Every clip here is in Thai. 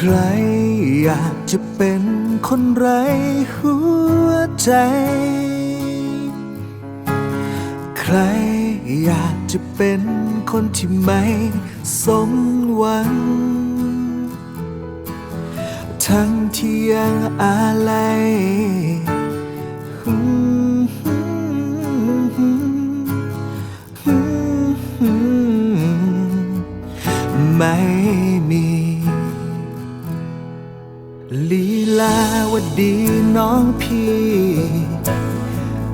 ใครอยากจะเป็นคนไร้หัวใจ ใครอยากจะเป็นคนที่ไม่สมหวัง ทั้งที่ยังอะไร ลีลาวดีน้องพี่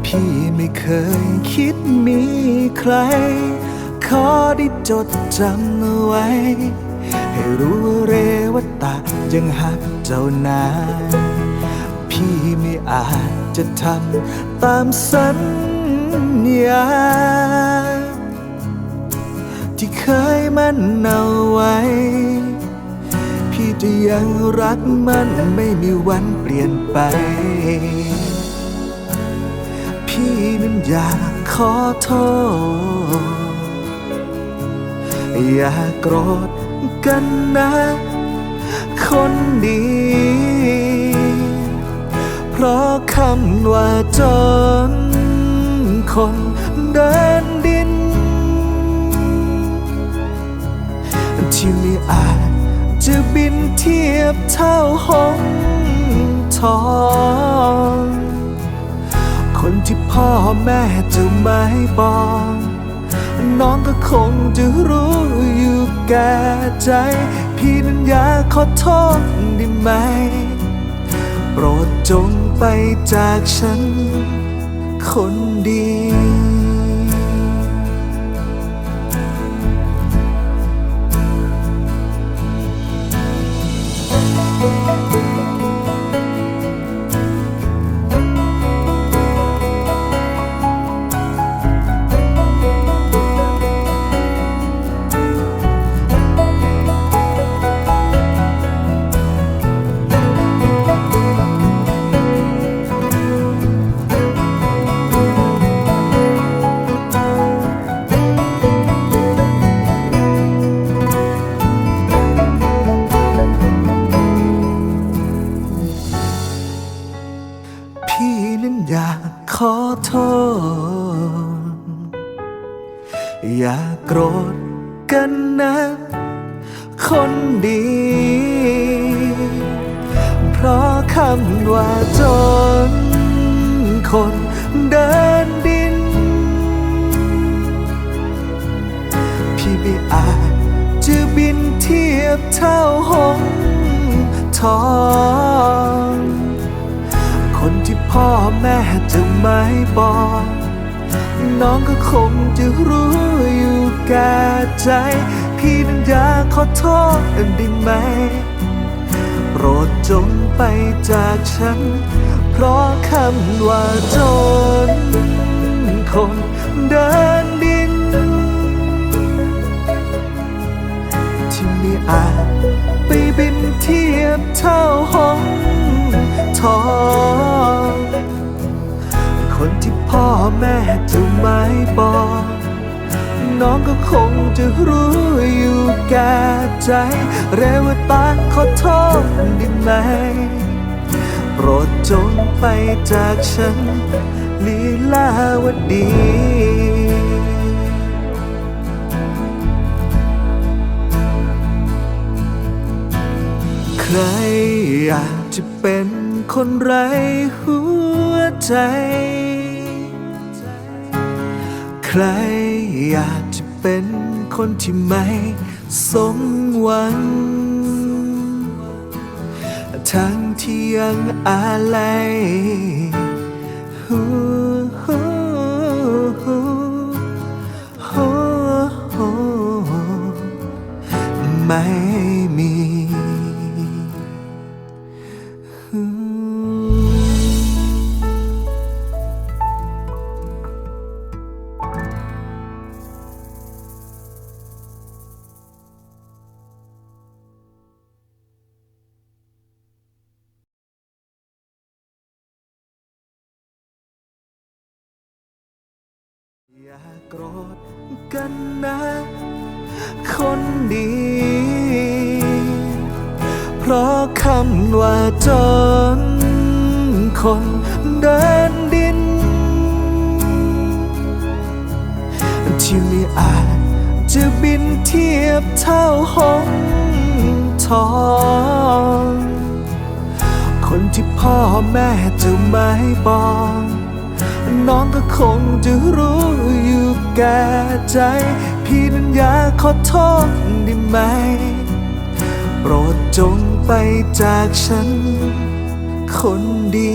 พี่ไม่เคยคิดมีใคร ขอได้จดจำไว้ ให้รู้ว่าเรวตายังหักเจ้านายพี่ไม่อาจจะทำตามสัญญาที่เคยมั่นเอาไว้ จะยังรักมันไม่มีวันเปลี่ยนไป พี่นั้นอยากขอโทษ อย่าโกรธกันนะ คนดีเพราะคำว่าจนคนเดินดินที่ไม่อาจ จะบินเทียบเท่าหงทองคนที่พ่อแม่จะไม่บอกน้องก็คงจะรู้อยู่แก่ใจ พี่นั้นอยากขอโทษได้ไหม โปรดจงไปจากฉันคนดี พี่นั้นอยากขอโทษ อย่าโกรธกันนะ คนดี เพราะคำว่าจน คนเดินดิน พี่ไม่อาจจะบินเทียบเท่าหงทอง พ่อแม่จะไม่บอก น้องก็คงจะรู้อยู่แก่ใจ พี่นั้นอยากขอโทษได้ไหม โปรดจงไปจากฉัน เพราะคำว่าจนคนเดินดิน ที่ไม่อาจไปบินเทียบเท่าหงส์ทอง คนที่พ่อแม่จะไม่บอก น้องก็คงจะรู้อยู่แก่ใจ เรวตาขอโทษได้ไหมโปรดจงไปจากฉัน ลีลาวดีใครอยากจะเป็นคนไร้หัวใจ รอยากจะเป็นคนที่ไม่สมหวัง ทั้งที่ยังอะไร อย่าโกรธกันนะ คนดี เพราะคำว่าจนคนเดินดิน ที่ไม่อาจจะบินเทียบเท่าหงทอง คนที่พ่อแม่จะไม่บอก น้องก็คงจะรู้อยู่แก่ใจ พี่นั้นอยากขอโทษได้ไหม โปรดจงไปจากฉันคนดี